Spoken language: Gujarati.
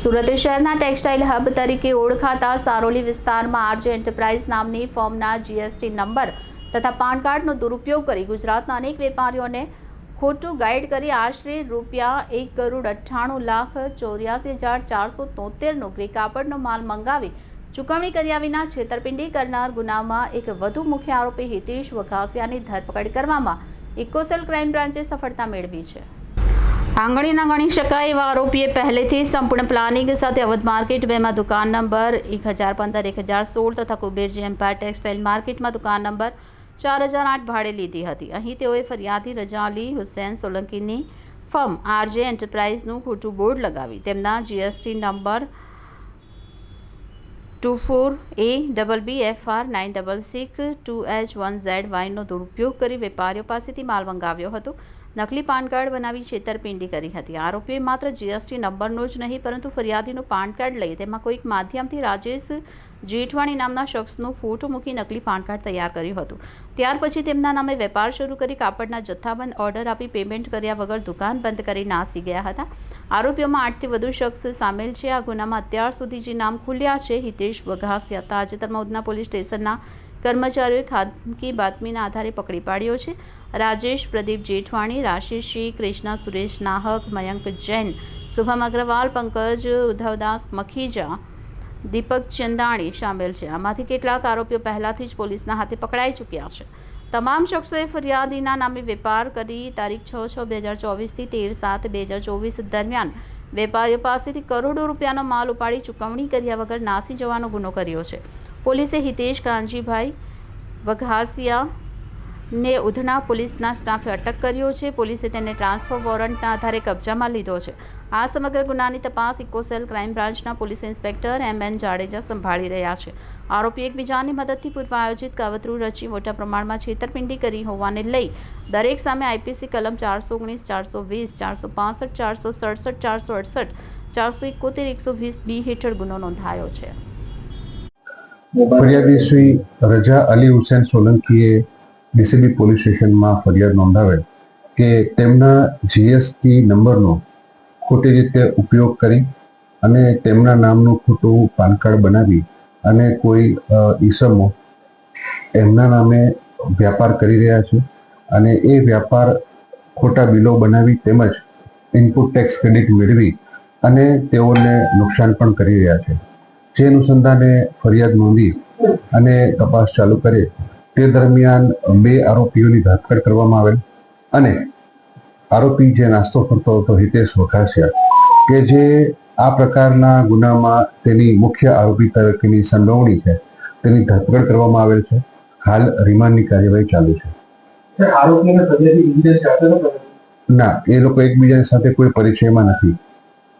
સુરત શહેરના ટેક્સટાઇલ હબ તરીકે ઓળખાતા સારોલી વિસ્તારમાં આરજે એન્ટરપ્રાઇઝ નામની ફોર્મના જીએસટી નંબર તથા પાન કાર્ડનો દુરુપયોગ કરી ગુજરાતના અનેક વેપારીઓને ખોટું ગાઈડ કરી આશરે રૂપિયા એક કરોડ અઠ્ઠાણું લાખ ચોર્યાસી હજાર ચારસો તોતેરનો ગ્રે કાપડનો માલ મંગાવી ચૂકવણી કર્યા વિના છેતરપિંડી કરનાર ગુનામાં એક વધુ મુખ્ય આરોપી હિતેશ વઘાસિયાની ધરપકડ કરવામાં ઇકોસેલ ક્રાઇમ બ્રાન્ચે સફળતા મેળવી છે. આંગળી ના ગણી શકાય એવા આરોપીએ પહેલેથી સંપૂર્ણ પ્લાનિંગ સાથે અવધ માર્કેટ બેમાં દુકાન નંબર એક હજાર પંદર, એક હજાર સોળ તથા કુબેરજી એમ્પાયર ટેક્સટાઇલ માર્કેટમાં દુકાન નંબર ચાર હજાર આઠ ભાડે લીધી હતી. અહીં તેઓએ ફરિયાદી રજા અલી હુસૈન સોલંકીની ફર્મ આરજે એન્ટરપ્રાઇઝનું ખોટું બોર્ડ લગાવી. તેમના GST number two four A double B F R nine double six two H one Z વાઇનનો દુરુપયોગ કરી વેપારીઓ પાસેથી માલ મંગાવ્યો હતો. નકલી પાન કાર્ડ બનાવી છેતરપિંડી કરી હતી. આરોપીએ માત્ર જીએસટી નંબરનો જ નહીં, પરંતુ ફરિયાદીનું પાન કાર્ડ લઈ તેમાં કોઈક માધ્યમથી રાજેશ જેઠવાણી નામના શખ્સનો ફોટો મૂકી નકલી પાન કાર્ડ તૈયાર કર્યું હતું. ત્યાર પછી તેમના નામે વેપાર શરૂ કરી કાપડના જથ્થાબંધ ઓર્ડર આપી પેમેન્ટ કર્યા વગર દુકાન બંધ કરી નાસી ગયા હતા. આરોપીઓમાં આઠથી વધુ શખ્સ સામેલ છે. આ ગુનામાં અત્યાર સુધી જે નામ ખુલ્યા છે, હિતેશ બઘાસિયા તાજેતરમાં ઉધના પોલીસ સ્ટેશનના કર્મચારીઓએ ખાનગી બાતમીના આધારે પકડી પાડ્યો છે. રાજેશ, પ્રદીપ જેઠવાણી રાશિષ સિંહ કૃષ્ણા સુરેશ નાહક, મયંક જૈન, શુભમ અગ્રવાલ, પંકજ ઉદ્ધવદાસ મખીજા, દીપક ચંદાણી સામેલ છે. આમાંથી કેટલાક આરોપીઓ પહેલાથી જ પોલીસના હાથે પકડાઈ ચૂક્યા છે. તમામ શખ્સોએ ફરિયાદીના નામે વેપાર કરી તારીખ છ છ બે હજાર ચોવીસથી તેર સાત બે હજાર ચોવીસ દરમિયાન વેપારીઓ પાસેથી કરોડો રૂપિયાનો માલ ઉપાડી ચૂકવણી કર્યા વગર નાસી જવાનો ગુનો કર્યો છે. પોલીસે હિતેશ કાંજીભાઈ વઘાસિયા ને ઉધના પોલીસના સ્ટાફે અટક કર્યો છે. પોલીસે તેને ટ્રાન્સફર વોરંટના આધારે કબજામાં લીધો છે. આ સમગ્ર ગુનાની તપાસ ઇકોસેલ ક્રાઇમ બ્રાન્ચના police inspector M N Jadeja સંભાળી રહ્યા છે. આરોપી એકબીજાની મદદથી પૂર્વ આયોજિત કાવતરું રચી મોટા પ્રમાણમાં છેતરપિંડી કરી હોવાને લઈ દરેક સામે આઈપીસી કલમ ચારસો ઓગણીસ, ચારસો વીસ, ચારસો પાસઠ, ચારસો સડસઠ, ચારસો અડસઠ, ચારસો એકોતેર, એકસો વીસ બી હેઠળ ગુનો નોંધાયો છે. ફરિયાદી શ્રી રજા અલી હુસેન સોલંકીએ ડીસીબી પોલીસ સ્ટેશનમાં ફરિયાદ નોંધાવેલ કે તેમના જીએસટી નંબરનો ખોટી રીતે ઉપયોગ કરી અને તેમના નામનું ખોટું પાન કાર્ડ બનાવી અને કોઈ ઈસમો એમના નામે વ્યાપાર કરી રહ્યા છે અને એ વ્યાપાર ખોટા બિલો બનાવી તેમજ ઇનપુટ ટેક્સ ક્રેડિટ મેળવી અને તેઓને નુકસાન પણ કરી રહ્યા છે. જે અનુસંધાને ફરિયાદ નોંધી અને તપાસ ચાલુ કરે તે દરમિયાન બે આરોપીઓની ધરપકડ કરવામાં આવેલ અને આરોપી જે નાસ્તો કરતો હતો હિતેશ વઘાસિયા કે જે આ પ્રકારના ગુનામાં તેની મુખ્ય આરોપી તરીકેની સંડોવણી છે તેની ધરપકડ કરવામાં આવેલ છે. હાલ રિમાન્ડની કાર્યવાહી ચાલુ છે. ના એ લોકો એકબીજાની સાથે કોઈ પરિચયમાં નથી.